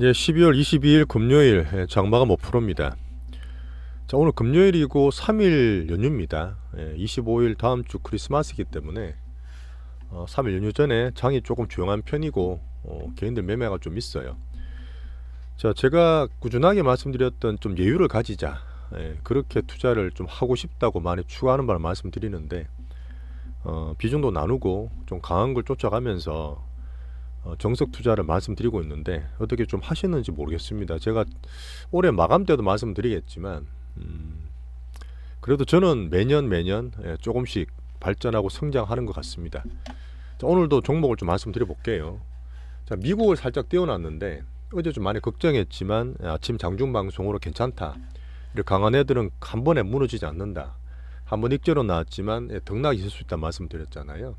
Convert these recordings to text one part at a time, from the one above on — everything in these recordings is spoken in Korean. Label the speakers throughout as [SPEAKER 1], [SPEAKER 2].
[SPEAKER 1] 예, 12월 22일 금요일 예, 장마가 못 프로입니다. 자, 오늘 금요일이고 3일 연휴입니다. 예, 25일 다음 주 크리스마스이기 때문에 어, 3일 연휴 전에 장이 조금 조용한 편이고 어, 개인들 매매가 좀 있어요. 자, 제가 꾸준하게 말씀드렸던 좀 여유를 가지자. 예, 그렇게 투자를 좀 하고 싶다고 많이 추구하는 바를 말씀드리는데 어, 비중도 나누고 좀 강한 걸 쫓아가면서 어, 정석 투자를 말씀드리고 있는데 어떻게 좀 하시는지 모르겠습니다. 제가 올해 마감 때도 말씀드리겠지만 음, 그래도 저는 매년 매년 예, 조금씩 발전하고 성장하는 것 같습니다. 자, 오늘도 종목을 좀 말씀드려 볼게요. 자, 미국을 살짝 띄워놨는데 어제 좀 많이 걱정했지만 예, 아침 장중 방송으로 괜찮다. 강한 애들은 한 번에 무너지지 않는다. 한번 익절로 나왔지만 예, 등락이 있을 수 있다 말씀드렸잖아요.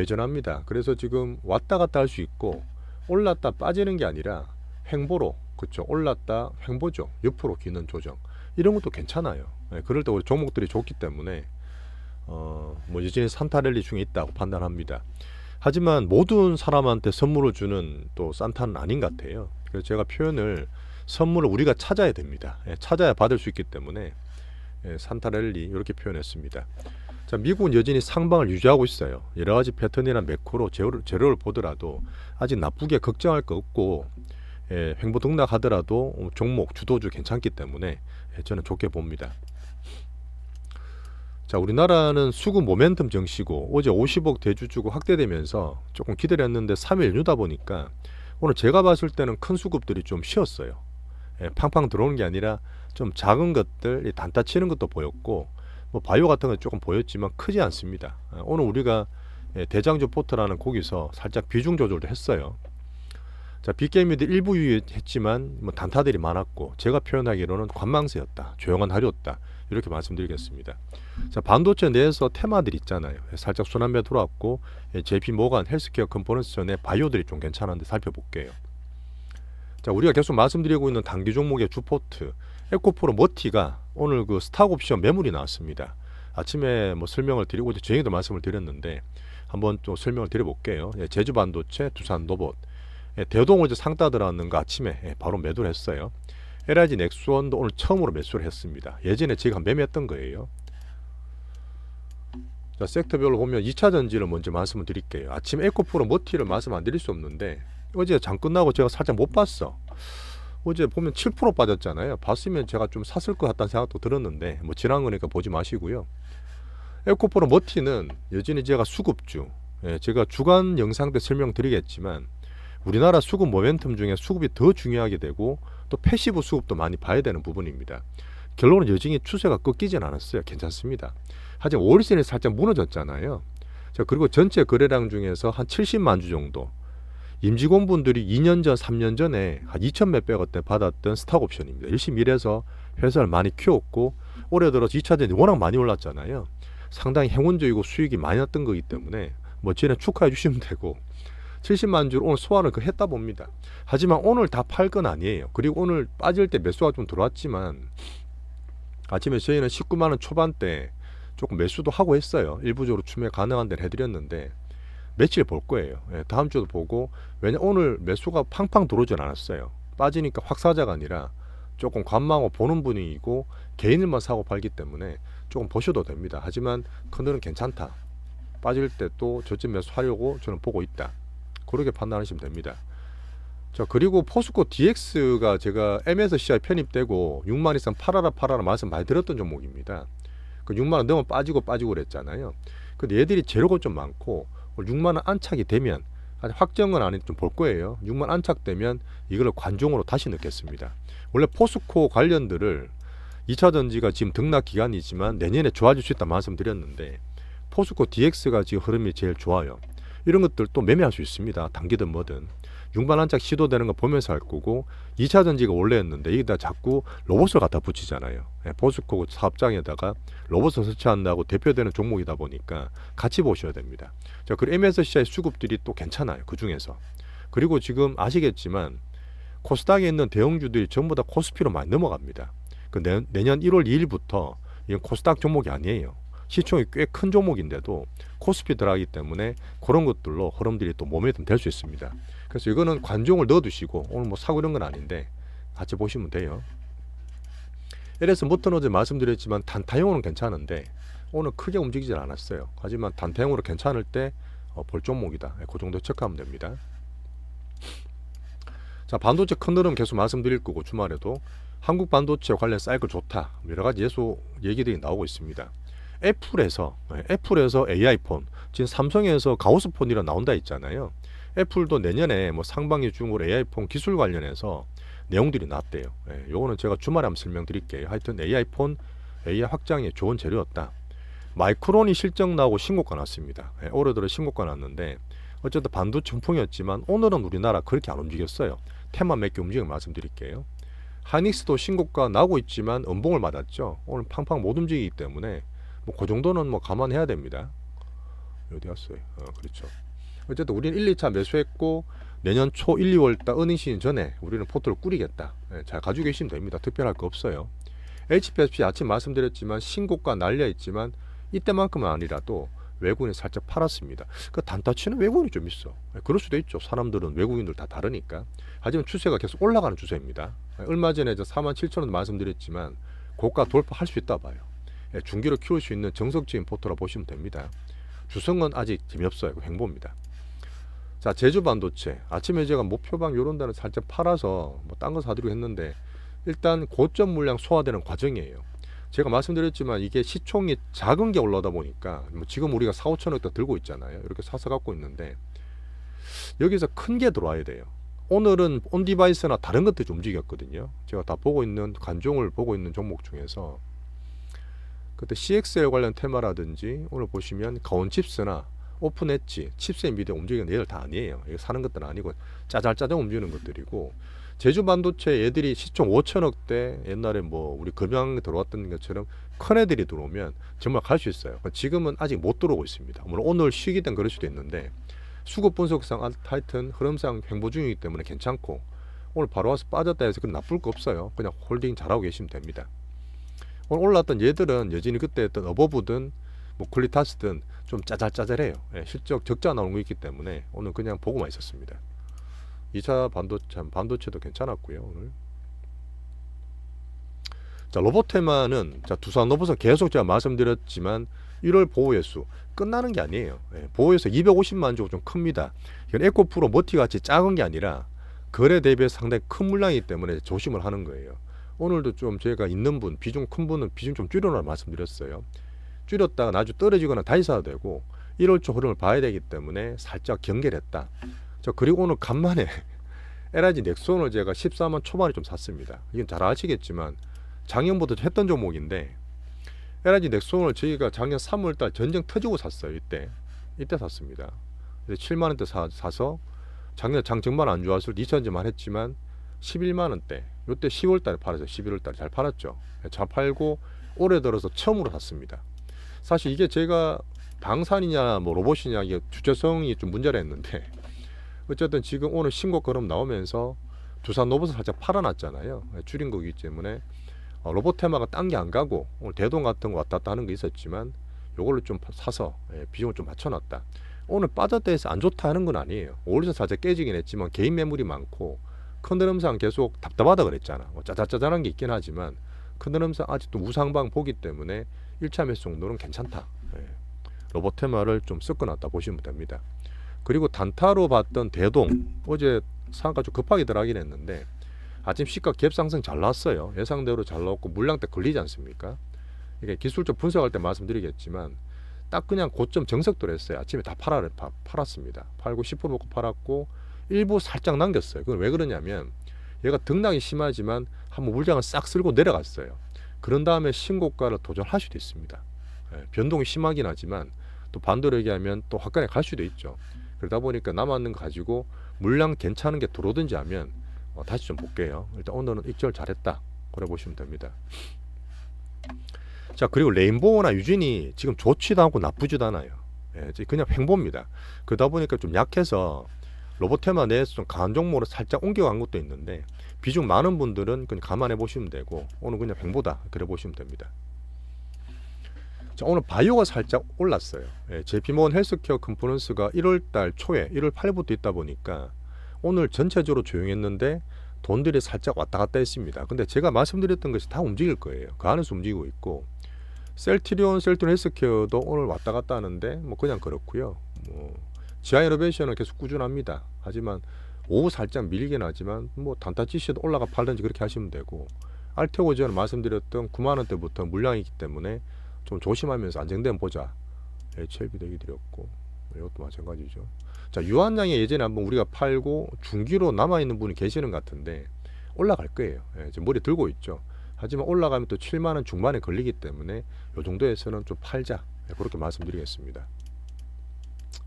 [SPEAKER 1] 여전합니다. 그래서 지금 왔다 갔다 할 수 있고 올랐다 빠지는 게 아니라 횡보로 그렇죠. 올랐다 횡보죠. 옆으로 기는 조정 이런 것도 괜찮아요. 예, 그럴 때 우리 종목들이 좋기 때문에 어 뭐 여전히 산타랠리 중에 있다고 판단합니다. 하지만 모든 사람한테 선물을 주는 또 산타는 아닌 것 같아요. 그래서 제가 표현을 선물을 우리가 찾아야 됩니다. 예, 찾아야 받을 수 있기 때문에 예, 산타랠리 이렇게 표현했습니다. 자, 미국은 여전히 상방을 유지하고 있어요. 여러 가지 패턴이나 매크로 재료를, 재료를 보더라도 아직 나쁘게 걱정할 거 없고 예, 횡보 등락하더라도 종목 주도주 괜찮기 때문에 예, 저는 좋게 봅니다. 자, 우리나라는 수급 모멘텀 정시고 어제 50억 대주주고 확대되면서 조금 기다렸는데 3일 연휴다 보니까 오늘 제가 봤을 때는 큰 수급들이 좀 쉬었어요. 예, 팡팡 들어오는 게 아니라 좀 작은 것들 단타 치는 것도 보였고 뭐 바이오 같은 건 조금 보였지만 크지 않습니다. 아, 오늘 우리가 예, 대장주 포트라는 거기서 살짝 비중 조절도 했어요. 자, 빅게임이들 일부 유의했지만 뭐 단타들이 많았고 제가 표현하기로는 관망세였다. 조용한 하루였다. 이렇게 말씀드리겠습니다. 자, 반도체 내에서 테마들 있잖아요. 예, 살짝 순환매 예, JP 모간 헬스케어 컴포넌트 전에 바이오들이 좀 괜찮은데 살펴볼게요. 자, 우리가 계속 말씀드리고 있는 단기 종목의 주포트 에코프로 머티가 오늘 그 스탁 옵션 매물이 나왔습니다. 아침에 뭐 설명을 드리고 이제 저희도 말씀을 드렸는데 한번 또 설명을 드려볼게요. 예, 제주 반도체, 두산 로봇, 예, 대동 어제 상따 들어왔는 거 아침에 예, 바로 매도를 했어요. LIG 넥스원도 오늘 처음으로 매수를 했습니다. 예전에 제가 매매했던 거예요. 자, 섹터별로 보면 2차 전지를 먼저 말씀을 드릴게요. 아침 에코프로 머티를 말씀 안 드릴 수 없는데 어제 장 끝나고 제가 살짝 못 봤어. 어제 보면 7% 빠졌잖아요. 봤으면 제가 좀 샀을 것 같다는 생각도 들었는데 뭐 지난 거니까 보지 마시고요. 에코프로 머티는 여전히 제가 수급주. 예, 제가 주간 영상 때 설명드리겠지만 우리나라 수급 모멘텀 중에 수급이 더 중요하게 되고 또 패시브 수급도 많이 봐야 되는 부분입니다. 결론은 여전히 추세가 꺾이진 않았어요. 괜찮습니다. 하지만 월세는 살짝 무너졌잖아요. 자, 그리고 전체 거래량 중에서 한 70만 주 정도 임직원분들이 2년 전, 3년 전에 한 2천 몇백억 대 받았던 스탁 옵션입니다. 열심히 일해서 회사를 많이 키웠고 올해 들어서 2차 전지 워낙 많이 올랐잖아요. 상당히 행운적이고 수익이 많이 났던 거기 때문에 뭐 전에 축하해 주시면 되고 70만 주를 오늘 소화를 그 했다 봅니다. 하지만 오늘 다 팔 건 아니에요. 그리고 오늘 빠질 때 매수가 좀 들어왔지만 아침에 저희는 19만 원 초반대 조금 매수도 하고 했어요. 일부적으로 추매 가능한 데는 해드렸는데 며칠 볼 거예요. 예, 다음 주도 보고 왜냐 오늘 매수가 팡팡 들어오진 않았어요. 빠지니까 확사자가 아니라 조금 관망하고 보는 분위기고 개인들만 사고 팔기 때문에 조금 보셔도 됩니다. 하지만 큰들은 괜찮다. 빠질 때 또 저점 매수 하려고 저는 보고 있다. 그렇게 판단하시면 됩니다. 자 그리고 포스코 DX가 제가 MSCI 편입되고 6만 이상 팔아라 팔아라 말씀 많이 들었던 종목입니다. 그 6만 원 넘어 빠지고 빠지고 그랬잖아요. 근데 얘들이 재료가 좀 많고 6만 원 안착이 되면 아직 확정은 아닌데 좀볼 거예요. 6만 안착되면 이걸 관종으로 다시 넣겠습니다. 원래 포스코 관련들을 2차 전지가 지금 등락 기간이지만 내년에 좋아질 수 있다 말씀드렸는데 포스코 DX가 지금 흐름이 제일 좋아요. 이런 것들 또 매매할 수 있습니다. 단기든 뭐든. 6만 한짝 시도되는 거 보면서 할 거고 2차 전지가 원래였는데 여기다 자꾸 로봇을 갖다 붙이잖아요. 예, 포스코 사업장에다가 로봇을 설치한다고 대표되는 종목이다 보니까 같이 보셔야 됩니다. 자, 그리고 MSCI 수급들이 또 괜찮아요. 그 중에서. 그리고 지금 아시겠지만 코스닥에 있는 대형주들이 전부 다 코스피로 많이 넘어갑니다. 그 내, 내년 1월 2일부터 이건 코스닥 종목이 아니에요. 시총이 꽤 큰 종목인데도 코스피 들어가기 때문에 그런 것들로 흐름들이 또 모멘텀 될수 있습니다. 그래서 이거는 관종을 넣어두시고 오늘 뭐 사고 이런 건 아닌데 같이 보시면 돼요. LS 모터는 어제 말씀드렸지만 단타형으로는 괜찮은데 오늘 크게 움직이질 않았어요. 하지만 단타형으로 괜찮을 때 어, 볼 종목이다. 예, 그 정도 체크하면 됩니다. 자 반도체 큰 흐름 계속 말씀드릴 거고 주말에도 한국 반도체 관련 사이클 좋다 여러 가지 예소 얘기들이 나오고 있습니다. 애플에서 예, 애플에서 AI 폰 지금 삼성에서 가오스 폰이라 나온다 있잖아요. 애플도 내년에 뭐 상반기 중으로 AI 폰 기술 관련해서 내용들이 나왔대요. 예, 요거는 제가 주말에 한번 설명드릴게요. 하여튼 AI 폰 AI 확장에 좋은 재료였다. 마이크론이 실적 나오고 신고가 났습니다. 예, 올해 들어 신고가 났는데 어쨌든 반도체 정풍이었지만 오늘은 우리나라 그렇게 안 움직였어요. 테마 몇 개 움직임 말씀드릴게요. 하닉스도 신고가 나고 있지만 음봉을 맞았죠. 오늘 팡팡 못 움직이기 때문에 뭐 그 정도는 뭐 감안해야 됩니다. 어디 갔어요? 어, 그렇죠. 어쨌든 우리는 1, 2차 매수했고 내년 초 1, 2월 달 어닝 시즌 전에 우리는 포트를 꾸리겠다. 예, 잘 가지고 계시면 됩니다. 특별할 거 없어요. HPSP 아침 말씀드렸지만 신고가 날려 있지만 이때만큼은 아니라도 외국인이 살짝 팔았습니다. 그 단타치는 외국인이 좀 있어. 예, 그럴 수도 있죠. 사람들은 외국인들 다 다르니까. 하지만 추세가 계속 올라가는 추세입니다. 예, 얼마 전에 저 4만 7천 원 말씀드렸지만 고가 돌파할 수 있다 봐요. 예, 중기로 키울 수 있는 정석적인 포트라 보시면 됩니다. 주성은 아직 재미없어요. 이거 횡보입니다. 자 제주 반도체 아침에 제가 목표방 요런 데는 살짝 팔아서 뭐 딴 거 사드리고 했는데 일단 고점 물량 소화되는 과정이에요. 제가 말씀드렸지만 이게 시총이 작은 게 올라오다 보니까 뭐 지금 우리가 4, 5천억 더 들고 있잖아요. 이렇게 사서 갖고 있는데 여기서 큰 게 들어와야 돼요. 오늘은 온 디바이스나 다른 것들이 좀 움직였거든요. 제가 다 보고 있는 관종을 보고 있는 종목 중에서 그때 CXL 관련 테마라든지 오늘 보시면 가온칩스나 오픈 엣지, 칩스 엔비디아 움직이는 얘들 다 아니에요. 이거 사는 것들은 아니고 짜잘짜잘 움직이는 것들이고 제주 반도체 얘들이 시총 5천억대 옛날에 뭐 우리 금양 들어왔던 것처럼 큰 애들이 들어오면 정말 갈 수 있어요. 지금은 아직 못 들어오고 있습니다. 물론 오늘 쉬기 때문에 그럴 수도 있는데 수급 분석상 아, 하여튼 흐름상 횡보 중이기 때문에 괜찮고 오늘 바로 와서 빠졌다 해서 그 나쁠 거 없어요. 그냥 홀딩 잘하고 계시면 됩니다. 오늘 올랐던 얘들은 여전히 그때 했던 어버브든 뭐 퀄리타스든 좀 짜잘짜잘해요. 예, 실적 적자 나오는 거 있기 때문에 오늘 그냥 보고만 있었습니다. 2차 반도체 반도체도 괜찮았고요 오늘. 자 로봇테마는 자 두산 로봇은 계속 제가 말씀드렸지만 1월 보호예수 끝나는 게 아니에요. 예, 보호예수 250만 주좀 큽니다. 이건 에코프로 머티 같이 작은 게 아니라 거래 대비해 상당히 큰 물량이기 때문에 조심을 하는 거예요. 오늘도 좀 제가 있는 분 비중 큰 분은 비중 좀 줄여라 말씀드렸어요. 줄였다가 나중에 떨어지거나 다시 사야 되고 1월 초 흐름을 봐야 되기 때문에 살짝 경계했다. 저 그리고 오늘 간만에 LG 넥손을 제가 14만 초반에 좀 샀습니다. 이건 잘 아시겠지만 작년부터 했던 종목인데 LG 넥손을 저희가 작년 3월달 전쟁 터지고 샀어요. 이때 이때 샀습니다. 그래서 7만 원대 사, 사서 작년 장 정말 안 좋았을 때 2천원만 했지만 11만 원대 요때 10월 달에 팔았어요. 11월 달에 잘 팔았죠. 잘 팔고 올해 들어서 처음으로 샀습니다. 사실 이게 제가 방산이냐 뭐 로봇이냐 이게 주체성이 좀 문제라 했는데 어쨌든 지금 오늘 신고 걸음 나오면서 두산 로봇을 살짝 팔아놨잖아요. 줄인 거기 때문에 어, 로봇 테마가 딴 게 안 가고 오늘 대동 같은 거 왔다 갔다 하는 게 있었지만 요걸로 좀 사서 예, 비중을 좀 맞춰놨다. 오늘 빠졌다 해서 안 좋다 하는 건 아니에요. 오늘서 살짝 깨지긴 했지만 개인 매물이 많고 큰 흐름상 계속 답답하다 그랬잖아. 뭐 짜잘짜잘한 게 있긴 하지만 큰 흐름상 아직도 우상방 보기 때문에 1차 매수 정도는 괜찮다. 예. 로봇 테마를 좀 섞어놨다 보시면 됩니다. 그리고 단타로 봤던 대동 어제 상가 좀 급하게 들어가긴 했는데 아침 시가 갭 상승 잘 나왔어요. 예상대로 잘 나왔고 물량 때 걸리지 않습니까? 이게 기술적 분석할 때 말씀드리겠지만 딱 그냥 고점 정석도로 했어요. 아침에 다 팔아, 파, 팔았습니다. 팔고 10% 먹고 팔았고 일부 살짝 남겼어요. 그건 왜 그러냐면 얘가 등락이 심하지만 한번 물량을 싹 쓸고 내려갔어요. 그런 다음에 신고가를 도전할 수도 있습니다. 예, 변동이 심하긴 하지만 또 반대로 얘기하면 또 확간에 갈 수도 있죠. 그러다 보니까 남았는 거 가지고 물량 괜찮은 게 들어오든지 하면 어, 다시 좀 볼게요. 일단 오늘은 익절 잘했다. 그래 보시면 됩니다. 자 그리고 레인보우나 유진이 지금 좋지도 않고 나쁘지도 않아요. 예, 그냥 횡보입니다. 그러다 보니까 좀 약해서 로봇테마 내에서 좀 강한 종목으로 살짝 옮겨간 것도 있는데 비중 많은 분들은 그냥 감안해 보시면 되고 오늘 그냥 횡보다 그래 보시면 됩니다. 자, 오늘 바이오가 살짝 올랐어요. 예, JP모건 헬스케어 컨퍼런스가 1월 달 초에 1월 8일부터 있다 보니까 오늘 전체적으로 조용했는데 돈들이 살짝 왔다 갔다 했습니다. 근데 제가 말씀드렸던 것이 다 움직일 거예요. 그 안에서 움직이고 있고 셀트리온, 셀트리온 헬스케어도 오늘 왔다 갔다 하는데 뭐 그냥 그렇고요. 뭐 지하 이노베이션은 계속 꾸준합니다. 하지만 오후 살짝 밀리긴 하지만 뭐 단타치시도 올라가 팔든지 그렇게 하시면 되고 알테오 전에 말씀드렸던 9만 원대부터 물량이 있기 때문에 좀 조심하면서 안정된 보자. HLB 대기 드렸고 이것도 마찬가지죠. 자 유한양이 예전에 한번 우리가 팔고 중기로 남아 있는 분이 계시는 것 같은데 올라갈 거예요. 예, 지금 머리 들고 있죠. 하지만 올라가면 또 7만 원 중반에 걸리기 때문에 이 정도에서는 좀 팔자. 예, 그렇게 말씀드리겠습니다.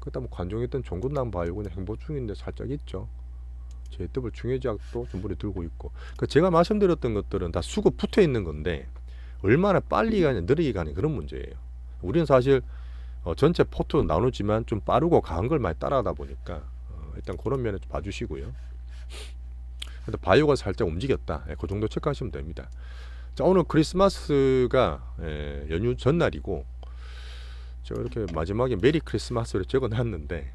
[SPEAKER 1] 그다음 관종했던 종군남 바이오 그냥 행보 중인데 살짝 있죠. JW 중해제약도 좀 머리 들고 있고. 그 제가 말씀드렸던 것들은 다 수급 붙어 있는 건데 얼마나 빨리 가냐 느리게 가냐 그런 문제예요. 우리는 사실 어, 전체 포트 나누지만 좀 빠르고 강한 걸 많이 따라가다 보니까 어, 일단 그런 면에 좀 봐주시고요. 근데 바이오가 살짝 움직였다. 예, 그 정도 체크하시면 됩니다. 자 오늘 크리스마스가 예, 연휴 전날이고 제가 이렇게 마지막에 메리 크리스마스를 적어놨는데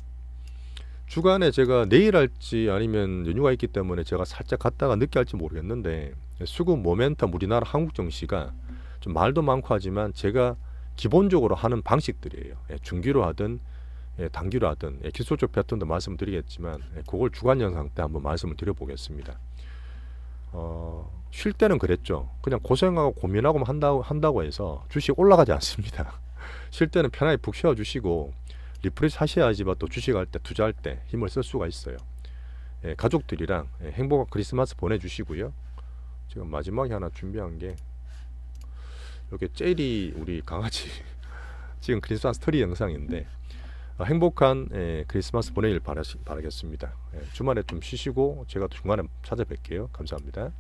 [SPEAKER 1] 주간에 제가 내일 할지 아니면 연휴가 있기 때문에 제가 살짝 갔다가 늦게 할지 모르겠는데 수급 모멘텀 우리나라 한국 정시가 좀 말도 많고 하지만 제가 기본적으로 하는 방식들이에요. 예, 중기로 하든 예, 단기로 하든 예, 기술적 패턴도 말씀드리겠지만 예, 그걸 주간 영상 때 한번 말씀을 드려보겠습니다. 어, 쉴 때는 그랬죠. 그냥 고생하고 고민하고 한다고 한다고 해서 주식 올라가지 않습니다. 쉴 때는 편하게 푹 쉬어 주시고 리프레시 하셔야지만 또 주식할 때 투자할 때 힘을 쓸 수가 있어요. 예, 가족들이랑 예, 행복한 크리스마스 보내주시고요. 지금 마지막에 하나 준비한 게 이렇게 젤리 우리 강아지 지금 크리스마스 트리 영상인데 어, 행복한 예, 크리스마스 보내길 바라, 바라겠습니다. 예, 주말에 좀 쉬시고 제가 중간에 찾아뵐게요. 감사합니다.